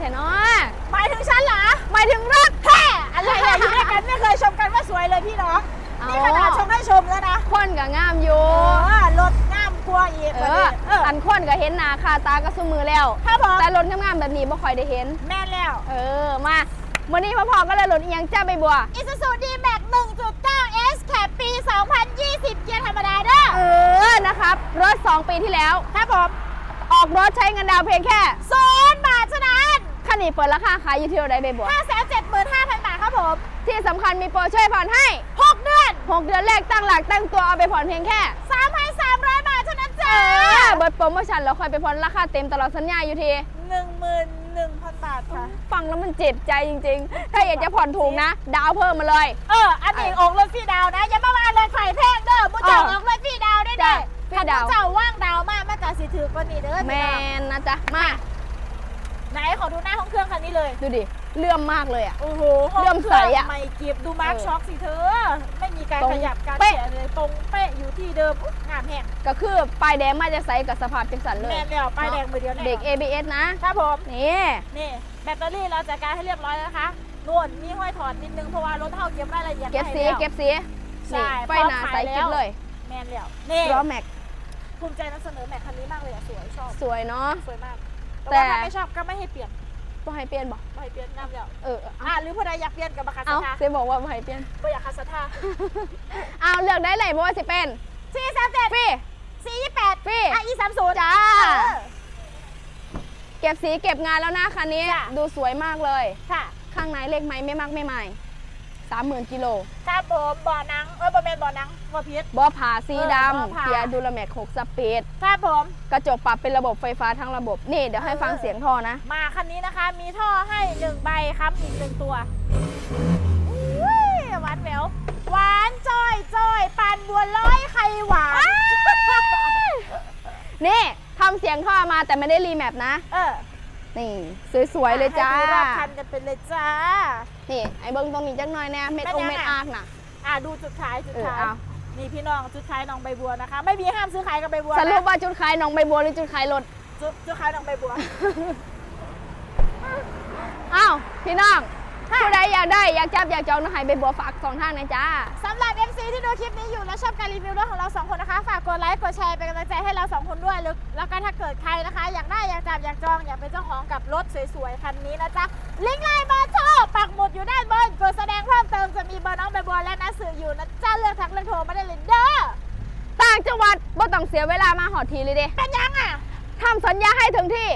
แท้เนาะหมายถึงฉันเหรอหมายถึงรักแท้อะไรอย่างนี้ยกันไม่เคยชมกันว่าสวยเลยพี่น้องนี่ขนาดชมได้ชมแล้วนะคนกับงามอยู่รถงามกลัวอีกเอออันคนกับเห็นนาคาตาก็สมือแล้วครับผมแต่รถงามแบบนี้ไม่ค่อยได้เห็น แม่แล้ว เออมามื่อนี้พ่อพอก็เลยหลุดเอียงจ้าไปบัวอิซูซูดีแม็กหนึ่งจุดเก้าเอสแคปปี 2020 เกียร์ธรรมดาเด้อเออนะครับ รถ 2 ปีที่แล้ว ครับผม ออกรถใช้เงินดาวเพียงแค่ศูนบาทเท่านั้น นนี้เปิดราคาขายอยู่ที่เท่าไหรใบบัว575,000บาทครับผม ที่สำคัญมีโปรช่วยผ่อนให้ 6 เดือน 6 เดือนแรกตั้งหลักตั้งตัวเอาไปผ่อนเพียงแค่3,300บาทเท่านั้นจ้าเออเบิร์ดโปรโมชั่นแล้วค่อยไปผ่อนราคาเต็มตลอดสัญญาอยู่ที11,000บาทค่ะ ฟังแล้วมันเจ็บใจจริง ๆ ถ้าอยากจะผ่อนถูกนะ ดาวเพิ่มมาเลย เออ อันนี้ออกรถฟรีดาวนะ อย่ามาว่าเลยไข่แพงเด้อมุเจ้าเออออกรถฟรีดาวได้จ้ะเด้อฟรีดาวถ้มุเจ้าว่างดาวมากมันจะสิถือกว่านี้เด้อแมพี่น้องนนะจ๊ะ มา ไหนขอดูหน้าห้องเครื่องคันนี้เลย ดูดิเลื่อมมากเลยอะ โอ้โหห้องเลื่อมเคใสรื่องอะไม่เก็บดูมาร์คเออช็อคสิเธอ ไม่มีการตรงขยับการเป๊ะ เสียเลยตรงเป๊ะอยู่ที่เดิมอุ๊ยงามแห้งก็คือปลายแดงมาจะใสกับสภาพจังสันเลยแน่นแล้วป้ายแดงมือเดียวแน่เด็ก ABS นะ ครับผม นี่ นี่แบตเตอรี่เราจัดการให้เรียบร้อยแล้วนะคะน่วนมีห้อยถอดนิดนึงเพราะว่ารถเท่าเก็บรายละเอียดเก็บสีไว้ให้แล้ว เก็บสีใช่นี่ไฟหนาพร้อมใสขายแล้ว กิ๊บเลยแมนแล้วนี่ล้อแม็กภูมิใจนำเสนอแม็กคันนี้มากเลยอะสวยชอบ สวยเนาะสวยมาก แต่แต่ว่าถ้าไม่ชอบก็ไม่ให้เปลี่ยนบ่ให้เปลี่ยนบ่ไม่ให้เปลี่ยนน้ำแล้วเอออะเอาหรือผู้ใดอยากเปลี่ยนกับมาคาสเอาทาเซบอกว่าบ่ให้เปลี่ยนก็อยากคาสทาเอาเลือกได้เลยเพราะว่าสิเป็นสี่สามเจ็ดฟรีสี่ยี่แปดฟรีอะอีสามศูนย์จ้า เก็บสีเก็บงานแล้วนะคันนี้จ้ะดูสวยมากเลย ค่ะ ข้างในเลขไม้ไม่มากไม่ใหม่ สามหมื่นกิโลครับผมบ่อนังเออบ่แมนบ่อนังบ่พิษบ่อผ่าสีดเออบ่อำผ่าเกียร์ดูลาแม็ก6สปีดครับผม กระจกปรับเป็นระบบไฟฟ้าทั้งระบบ นี่เดี๋ยวให้ฟังเสียงท่อนะ มาคันนี้นะคะ มีท่อให้หนึ่งใบครับอีกหนึ่งตัวอุ้ยหวานแหววหวานจ้อยจ้อยปานบัวลอยไข่หวาน นี่ทำเสียงท่อมาแต่ไม่ได้รีแมปนะ เออ นี่สวยๆเลยจ้าให้ดูรอบคันกันเป็นเลยจ้า นี่ไอ้เบิ้งตรงนี้จักหน่อยแน่เม็ดเป็นองยังไงเม็ดอาร์กน่ะอะดูจุดขายจุดเออขายเอานี่พี่น้องจุดขายน้องใบบัวนะคะ ไม่มีห้ามซื้อขายกับใบบัวสรุปนะว่าจุดขายน้องใบบัวหรือจุดขายรถจุดจุดขายน้องใบบัวอ้าวพี่น้องผู้ใดอยากได้อยากจับอยากจองนะให้ใบบัวฝากสองทางนะจ้าสำหรับ MC ที่ดูคลิปนี้อยู่และชอบการรีวิวรถของเราสองคนนะคะ ฝากกดไลค์กดแชร์เป็นกำลังใจให้เราสองคนด้วยแล้วแล้วก็ รถสวยๆ คันนี้นะจ๊ะ ลิงก์ไลน์เบอร์โทรปักหมุดอยู่ด้านบนกดแสดงเพิ่มเติมจะมีเบอร์น้องใบบัวและนัดสื่ออยู่นะจ๊ะ เลือกทักเลือกโทรมาได้เลยเด้อต่างจังหวัดบ่ต้องเสียเวลามาหอดทีเลยเด้เป็นยังอะทำสัญญาให้ถึงที่